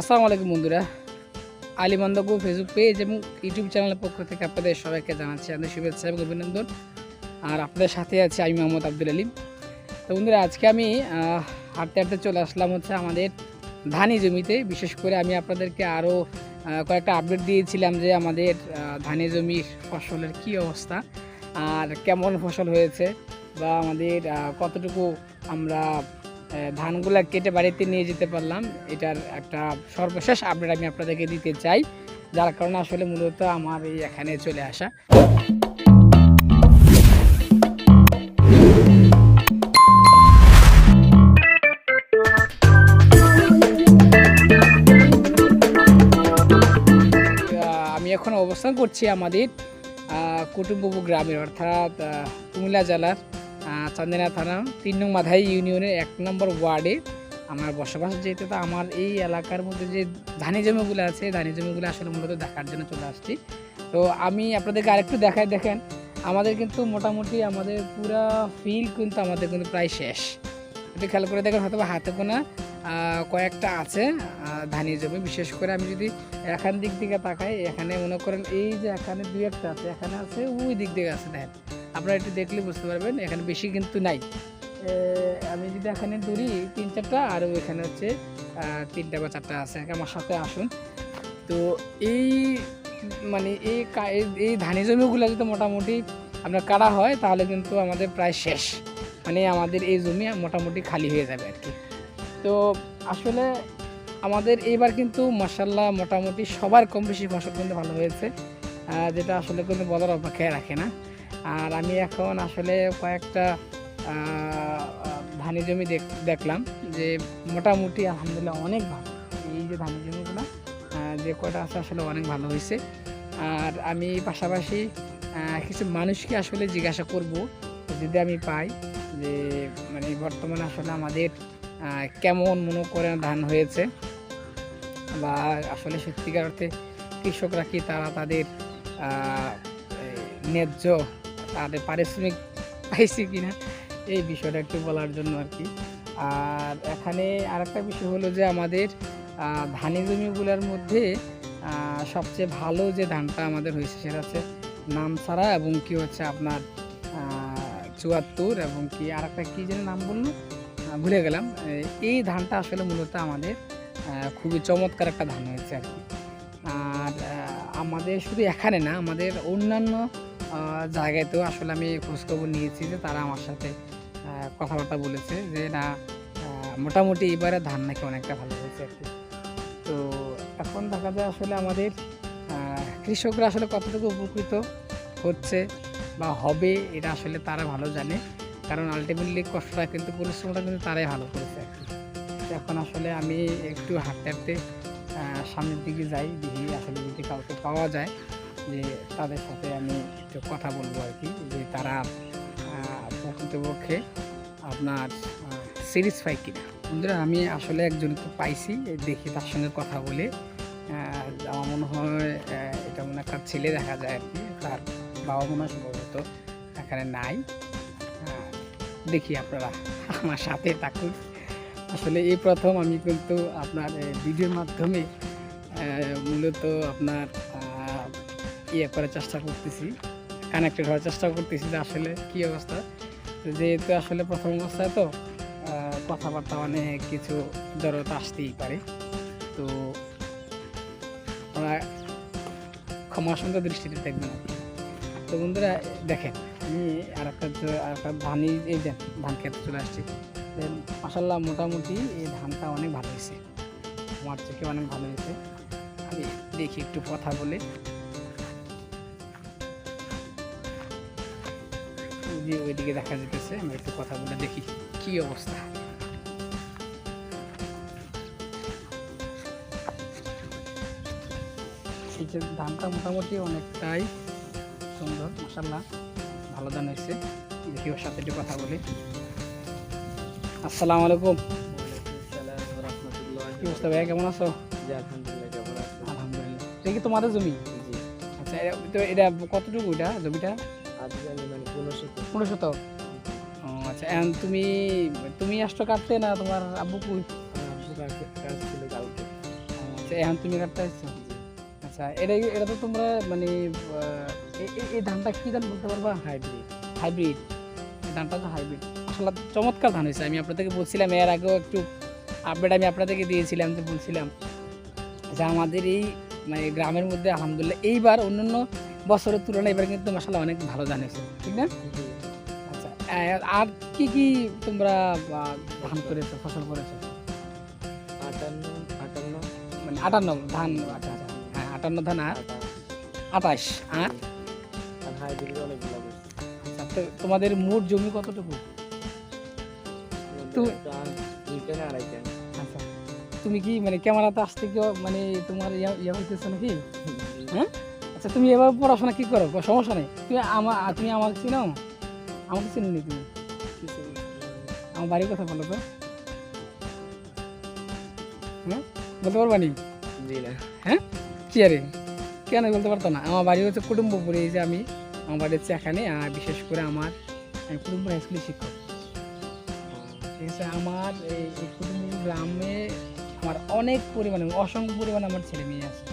আসসালামু আলাইকুম বন্ধুরা। আলিমন্দগু ফেসবুক পেজ এবং ইউটিউব চ্যানেলের পক্ষ থেকে আপনাদের সবাইকে জানাচ্ছি আমাদের শুভেচ্ছা এবং অভিনন্দন। আর আপনাদের সাথে আছি আমি মোহাম্মদ আব্দুল আলিম। তো বন্ধুরা, আজকে আমি হাঁটতে হাঁটতে চলে আসলাম হচ্ছে আমাদের ধানি জমিতে। বিশেষ করে আমি আপনাদেরকে আরও কয়েকটা আপডেট দিয়েছিলাম যে আমাদের ধানি জমির ফসলের কি অবস্থা আর কেমন ফসল হয়েছে বা আমাদের কতটুকু আমরা ধানগুলা কেটে বাড়িতে নিয়ে যেতে পারলাম। এটার একটা সর্বশেষ আপডেট আমি আপনাদেরকে দিতে চাই যার কারণে আসলে মূলত আমার এই এখানে চলে আসা। আমি এখন অবস্থান করছি আমাদের আহ, কুটুম্বপুর গ্রামের অর্থাৎ কুমিল্লা জেলার চান্দিনা থানা তিন নং মাধাই ইউনিয়নের এক নম্বর ওয়ার্ডে আমার বসবাস যেহেতু তো আমার এই এলাকার মধ্যে যে ধানি জমিগুলো আছে ধানি জমিগুলো আসলে মূলত দেখার জন্য চলে আসছি। তো আমি আপনাদেরকে আরেকটু দেখাই দেখেন আমাদের কিন্তু মোটামুটি আমাদের পুরা ফিল কিন্তু আমাদের কিন্তু প্রায় শেষ। যদি খেয়াল করে দেখেন হয়তো হাতে আহ, কয়েকটা আছে ধানি জমি। বিশেষ করে আমি যদি এখান দিক থেকে তাকাই এখানে মনে করেন এই যে এখানে দুই একটা আছে এখানে আছে ওই দিক থেকে আছে দেখেন। আপনারা একটু দেখলে বুঝতে পারবেন, এখানে বেশি কিন্তু নাই। আমি যদি এখানে ধরি তিন চারটা, আর এখানে হচ্ছে তিনটা বা চারটা আছে। আমার সাথে আসুন। তো এই মানে এই এই- এই ধানি জমিগুলো যদি মোটামুটি আপনার কাটা হয়, তাহলে কিন্তু আমাদের প্রায় শেষ। মানে আমাদের এই জমি মোটামুটি খালি হয়ে যাবে আর কি। তো আসলে আমাদের এইবার কিন্তু মাসাল্লাহ মোটামুটি সবার কম বেশি ফসল কিন্তু ভালো হয়েছে। যেটা আসলে কিন্তু বলার অপেক্ষায় রাখে না। আর আমি এখন আসলে কয়েকটা ধানি জমি দেখ- দেখলাম যে মোটামুটি আলহামদুলিল্লাহ অনেক ভালো। এই যে ধানি জমিগুলো যে কয়টা আছে আসলে অনেক ভালো হয়েছে। আর আমি পাশাপাশি কিছু মানুষকে আসলে জিজ্ঞাসা করব, যদি আমি পাই যে মানে বর্তমানে আসলে আমাদের কেমন মনে করে ধান হয়েছে? বা আসলে সত্যিকার অর্থে কৃষকরা কি তারা তাদের ন্যায্য তাদের পারিশ্রমিক পাইছে কিনা, এই বিষয়টা একটু বলার জন্য আর কি। আর এখানে আরেকটা বিষয় হলো যে আমাদের ধানি জমিগুলোর মধ্যে সবচেয়ে ভালো যে ধানটা আমাদের হয়েছে সেটা হচ্ছে নামছাড়া এবং কি হচ্ছে আপনার চুয়াত্তর এবং কি আরেকটা কী যেন নাম বলল? ভুলে গেলাম। এই- ধানটা আসলে মূলত আমাদের খুবই চমৎকার একটা ধান হয়েছে আর কি। আর আমাদের শুধু এখানে না, আমাদের অন্যান্য জায়গাতেও আসলে আমি খোঁজখবর নিয়েছি যে তারা আমার সাথে কথাবার্তা বলেছে যে না মোটামুটি এবারে ধান নাকি অনেকটা ভালো হয়েছে আর কি। তো এখন দেখা যায় আসলে আমাদের কৃষকরা আসলে কতটুকু উপকৃত হচ্ছে বা হবে এটা আসলে তারা ভালো জানে। কারণ আলটিমেটলি কষ্টটা কিন্তু, পরিশ্রমটা কিন্তু তারাই ভালো করেছে আর কি। এখন আসলে আমি একটু হাঁটতে হাঁটতে সামনের দিকে যাই, দেখি আসলে যদি কাউকে পাওয়া যায়। যে তাদের সাথে আমি একটু কথা বলব আর কি, যে তারা প্রকৃতপক্ষে আপনার পাই কিনা। বন্ধুরা, আমি আসলে একজনকে পাইছি, দেখি তার সঙ্গে কথা বলে আমার মনে হয় এটা মনে একটা ছেলে দেখা যায় আর কি, তার বাবা মনে হয় সম্ভবত এখানে নাই। দেখি আপনারা আমার সাথে থাকুন। আসলে এই প্রথম আমি কিন্তু আপনার ভিডিওর মাধ্যমে মূলত আপনার ইয়ে করার চেষ্টা করতেছি কানেক্টেড হওয়ার চেষ্টা করতেছি যে আসলে কী অবস্থা। যেহেতু আসলে প্রথম অবস্থায় তো কথাবার্তা অনেক কিছু জড়তা আসতেই পারে। তো আমরা ক্ষমা সুন্দর দৃষ্টিতে দেখবেন। তো বন্ধুরা, দেখেন, আমি আর একটা আর একটা ধানই এই যে ধান খেতে চলে আসছি। মাসাল্লাহ মোটামুটি এই ধানটা অনেক ভালো হয়েছে। আমার থেকে অনেক ভালো হয়েছে। আমি দেখি একটু কথা বলে যে ওইদিকে দেখা যেতেছে আমি একটু কথা বলে দেখি কি অবস্থা। যে ধানটা মোটামুটি অনেকটাই সুন্দর মাসাল্লাহ ভালো ধান হয়েছে। দেখি ওর সাথে একটু কথা বলি। আসসালামু আলাইকুম। কি অবস্থা ভাইয়া কেমন আছো? আলহামদুলিল্লাহ এটা কি তোমাদের জমি? আচ্ছা এটা কতটুকু এটা জমিটা? পনেরো আচ্ছা তুমি তুমি আসছো কাটতে না তোমার আব্বু কই? আচ্ছা এখন তুমি কাটতে আসছো? আচ্ছা এটা এটা তো তোমরা মানে এই ধানটা কি ধান বলতে পারবা? হাইব্রিড। হাইব্রিড। ধানটা তো হাইব্রিড। আসলে চমৎকার ধান হয়েছে। আমি আপনাদেরকে বলছিলাম এর আগেও একটু আপডেট আমি আপনাদেরকে দিয়েছিলাম তো বলছিলাম যে আমাদের এই মানে গ্রামের মধ্যে আলহামদুলিল্লাহ এইবার অন্যান্য বছরের তুলনায় এবার কিন্তু মশালা অনেক ভালো ধান হয়েছে ঠিক না? আচ্ছা আর- কি কি তোমরা ধান করেছ ফসল করেছ? আটান্ন আটান্ন। মানে আটান্ন ধান আচ্ছা আচ্ছা হ্যাঁ আটান্ন ধান আর আঠাশ আর আর আচ্ছা তোমাদের মোট জমি কতটুকু? আচ্ছা তুমি কি মানে ক্যামেরাতে আসতে কি মানে তোমার ইয়া ইয়া হইতেছে নাকি? হ্যাঁ? আচ্ছা তুমি এবার পড়াশোনা কি করো? সমস্যা নেই। তুমি আমার তুমি আমাকে চিনো? আমাকে চিনো নি তুমি। আমার বাড়ির কথা বলো তো। হ্যাঁ? বলতে পারবা নি? না। কি আরে? কেন বলতে পারতো না? আমার বাড়ি হচ্ছে কুটুম্বপুরে এই যে আমি। আমার বাড়ি হচ্ছে এখানে আর বিশেষ করে আমার আমি কুটুম্বপুর হাই স্কুলের শিক্ষক। ঠিক আছে আমার এই কুটুম্বপুর গ্রামে আমার অনেক পরিমাণে অসংখ্য পরিমাণে আমার ছেলে মেয়ে আছে।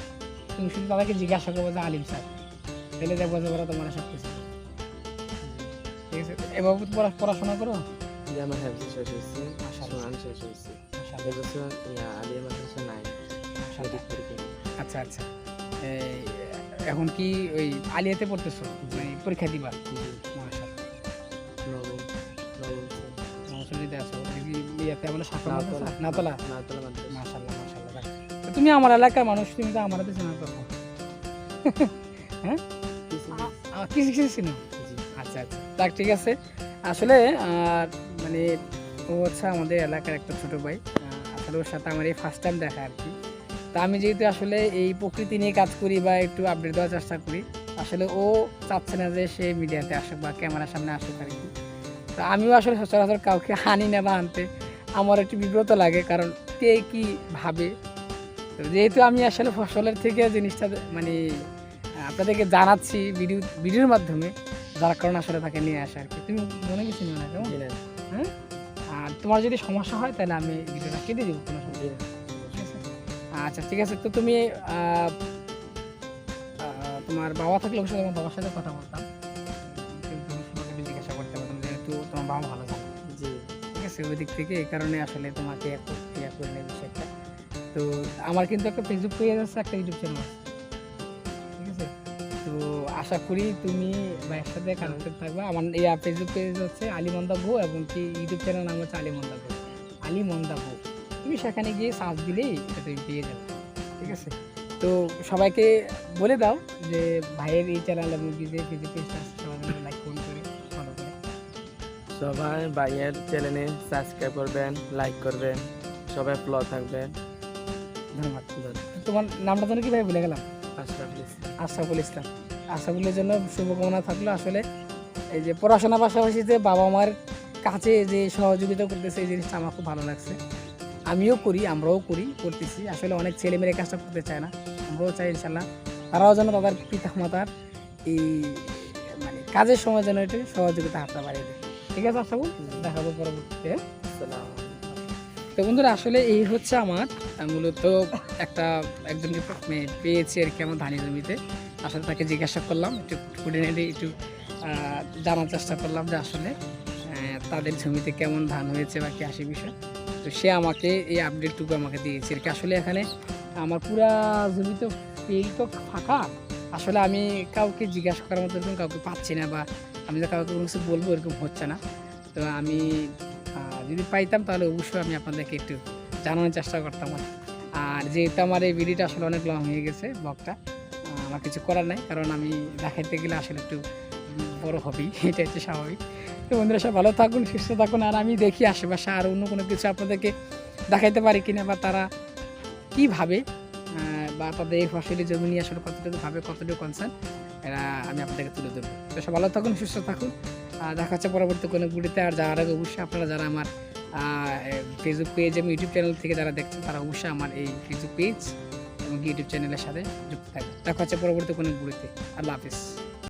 তুমি শুধু তাদেরকে জিজ্ঞাসা করব যে আলিম স্যার। তাহলে দেখব যে ওরা তোমার সব কিছু। ঠিক আছে? পড়া- পড়াশোনা করো? যে আমার হ্যাপসি শেষ হয়েছে শেষ হয়েছে এবছর নাই। আচ্ছা আচ্ছা। এই, এখন কি ওই আলিয়াতে পড়তেছো? মানে পরীক্ষা দিবা? মাশাআল্লাহ। নবম আছো। ইয়েতে নাতলা তুমি আমার এলাকার মানুষ, তুমি তো আমার হাতে চেনার কথা কিছু কিছু চিনো আচ্ছা আচ্ছা। যাক ঠিক আছে। আসলে আর মানে ও হচ্ছে আমাদের এলাকার একটা ছোট ভাই। আসলে ওর সাথে আমার এই ফার্স্ট টাইম দেখা আর কি। তা আমি যেহেতু আসলে এই প্রকৃতি নিয়ে কাজ করি বা একটু আপডেট দেওয়ার চেষ্টা করি, আসলে ও চাচ্ছে না যে সে মিডিয়াতে আসুক বা ক্যামেরার সামনে আসুক আর কি। তো আমিও আসলে সচরাচর কাউকে হানি না বা আনতে। আমার একটু বিব্রত লাগে, কারণ কে কি ভাবে যেহেতু আমি আসলে ফসলের থেকে জিনিসটা মানে আপনাদেরকে জানাচ্ছি ভিডিও ভিডিওর মাধ্যমে যার কারণে আসলে তাকে নিয়ে আসা আর কি। তুমি মনে কিছু নিও না কেমন? না। আর তোমার যদি সমস্যা হয় তাহলে আমি ভিডিওটা কেটে দেবো কোনো সমস্যা? আচ্ছা ঠিক আছে। তো তুমি তোমার বাবা থাকলে অবশ্যই তোমার বাবার সাথে কথা বলতাম। জিজ্ঞাসা করতে পারতাম যেহেতু তোমার বাবা ভালো থাকে জি। ঠিক আছে? ওই দিক থেকে এই কারণে আসলে তোমাকে ইয়া করে নেই বিষয়টা। তো আমার কিন্তু একটা ফেসবুক পেজ আছে একটা ইউটিউব চ্যানেল আছে। ঠিক আছে? তো আশা করি তুমি ভাইয়ের সাথে কানেক্টেড থাকবে। আমার এই ফেসবুক পেজ হচ্ছে আলিমন্দা বউ এবং কি ইউটিউব চ্যানেল নাম হচ্ছে আলি আলিমন্দা বউ। আলিমন্দা বউ। তুমি সেখানে গিয়ে সার্চ দিলেই এটা তুমি পেয়ে যাবে। ঠিক আছে? তো সবাইকে বলে দাও যে ভাইয়ের এই চ্যানেল এবং কি যে ফেসবুক পেজটা আছে সবাই লাইক কমেন্ট করে ফলো করে। সবাই ভাইয়ের চ্যানেলে সাবস্ক্রাইব করবেন লাইক করবেন। সবাই ফলো থাকবেন। ধন্যবাদ তোমার নামটা যেন কি ভাই ভুলে গেলাম? আশরাফ ইসলাম। আশরাফুল ইসলাম। আশরাফুলের জন্য শুভকামনা থাকল আসলে এই যে পড়াশোনার পাশাপাশি যে বাবা মার কাছে যে সহযোগিতা করতেছে এই জিনিসটা আমার খুব ভালো লাগছে। আমিও করি আমরাও করি করতেছি। আসলে অনেক ছেলে মেয়ে কাজটা করতে চায় না। আমরাও চাই ইনশাল্লাহ তারাও যেন তাদের পিতা মাতার এই মানে কাজের সময় যেন একটু সহযোগিতা হাতটা বাড়িয়ে দেয়। ঠিক আছে আশরাফুল? দেখাবো পরবর্তীতে। আসসালামু তো বন্ধুরা, আসলে এই হচ্ছে আমার মূলত একটা একজনকে পে- পেয়েছি আর কি আমার ধানি জমিতে। আসলে তাকে জিজ্ঞাসা করলাম, একটু খুঁটিনাটি একটু জানার চেষ্টা করলাম যে আসলে তাদের জমিতে কেমন ধান হয়েছে বা কি আসে বিষয়। তো সে আমাকে এই আপডেটটুকু আমাকে দিয়েছে আর কি। আসলে এখানে আমার পুরা জমিতে ফিল্ড তো ফাঁকা। আসলে আমি কাউকে জিজ্ঞাসা করার মতো কাউকে পাচ্ছি না বা আমি যে কাউকে কোনো কিছু বলব এরকম হচ্ছে না। তো আমি যদি পাইতাম তাহলে অবশ্যই আমি আপনাদেরকে একটু জানানোর চেষ্টা করতাম। আর যেহেতু আমার এই ভিডিওটা আসলে অনেক লং হয়ে গেছে ব্লগটা আমার কিছু করার নাই কারণ আমি দেখাইতে গেলে আসলে একটু বড় হবেই এটা হচ্ছে স্বাভাবিক। তো বন্ধুরা সব ভালো থাকুন সুস্থ থাকুন আর আমি দেখি আশেপাশে আর অন্য কোনো কিছু আপনাদেরকে দেখাইতে পারি কিনা বা তারা কী ভাবে আহ, বা তাদের এই ফসলি জমি নিয়ে আসলে কতটুকু ভাবে কতটুকু কনসার্ন এরা আমি আপনাদেরকে তুলে ধরবো। তো সব ভালো থাকুন সুস্থ থাকুন। দেখা হচ্ছে পরবর্তী কোনো ভিডিওতে আর যাওয়ার আগে অবশ্যই আপনারা যারা আমার ফেসবুক পেজ এবং ইউটিউব চ্যানেল থেকে যারা দেখছেন, তারা অবশ্যই আমার এই ফেসবুক পেজ এবং ইউটিউব চ্যানেলের সাথে যুক্ত থাকবে দেখা হচ্ছে পরবর্তী কোনো ভিডিওতে আল্লাহ হাফিজ।